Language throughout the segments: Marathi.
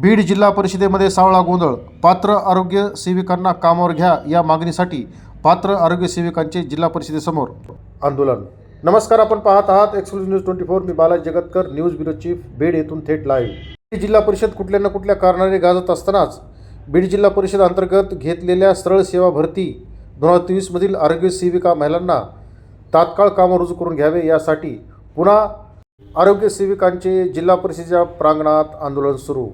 बीड जिल्हा परिषदेमध्ये सावळा गोंधळ. पात्र आरोग्य सेविकांना कामावर घ्या या मागणीसाठी पात्र आरोग्य सेविकांचे जिल्हा परिषदेसमोर आंदोलन. नमस्कार आपण पाहत आहात एक्सक्लुझिव्ह न्यूज ट्वेंटी फोर मी Balaji Jagatkar news bureau chief Beed येथून थेट लाईव्ह बीड जिल्हा परिषद कुठल्या ना कुठल्या कारणाने गाजत असतानाच बीड जिल्हा परिषद अंतर्गत घेतलेल्या सरळ सेवा भरती दोन हजार तेवीसमधील आरोग्य सेविका महिलांना तात्काळ कामं रुजू करून घ्यावे यासाठी पुन्हा आरोग्य सेविकांचे जिल्हा परिषदेच्या प्रांगणात आंदोलन सुरू.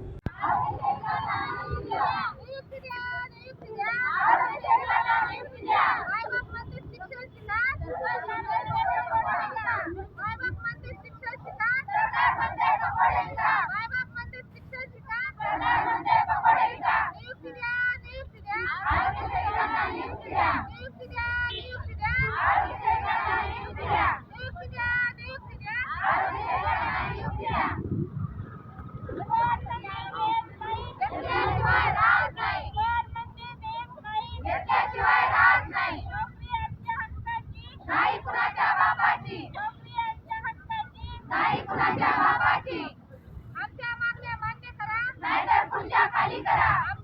आमच्या मागण्या मान्य करा. नाहीतर खुर्च्या खाली करा.